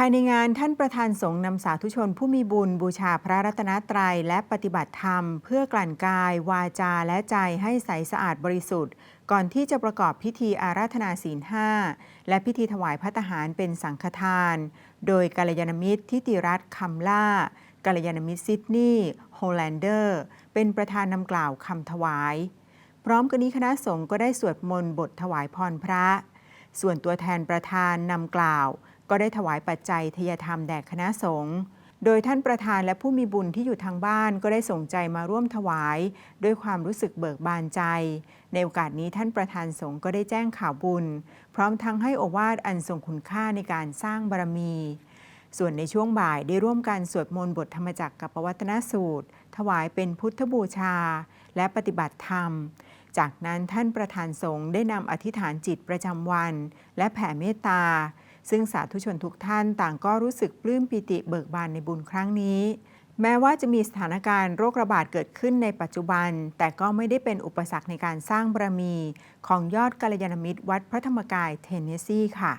ภายในงานท่านประธานสงฆ์นำสาธุชนผู้มีบุญบูชาพระรัตนตรัยและปฏิบัติธรรม เพื่อกลั่นกาย วาจาและใจให้ใสสะอาดบริสุทธิ์ ก่อนที่จะประกอบพิธีอาราธนาศีลห้าและพิธีถวายพระทหารเป็นสังฆทาน โดยกัลยาณมิตรทิติรัตน์คำล่ากัลยาณมิตรซิดนีย์โฮแลนเดอร์ เป็นประธานนำกล่าวคำถวาย พร้อมกันนี้คณะสงฆ์ก็ได้สวดมนต์บทถวายพรพระ ส่วนตัวแทนประธานนำกล่าว ก็ได้ถวายปัจจัยทยธรรมแด่คณะสงฆ์โดยท่านประธานและผู้มีบุญที่อยู่ทางบ้านก็ได้ส่งใจมาร่วมถวาย ด้วยความรู้สึกเบิกบานใจ ในโอกาสนี้ท่านประธานสงฆ์ก็ได้แจ้งข่าวบุญ พร้อมทั้งให้โอวาทอันทรงคุณค่าในการสร้างบารมี ส่วนในช่วงบ่ายได้ร่วมกันสวดมนต์บทธรรมจักรกับปวัตนสูตร ถวายเป็นพุทธบูชา และปฏิบัติธรรม จากนั้นท่านประธานสงฆ์ได้นำอธิษฐานจิตประจำวัน และแผ่เมตตา ซึ่งสาธุชนทุกท่านต่างก็รู้สึกปลื้มปิติเบิกบานในบุญครั้งนี้ แม้ว่าจะมีสถานการณ์โรคระบาดเกิดขึ้นในปัจจุบัน แต่ก็ไม่ได้เป็นอุปสรรคในการสร้างบารมี ของยอดกัลยาณมิตรวัดพระธรรมกายเทนเนสซีค่ะ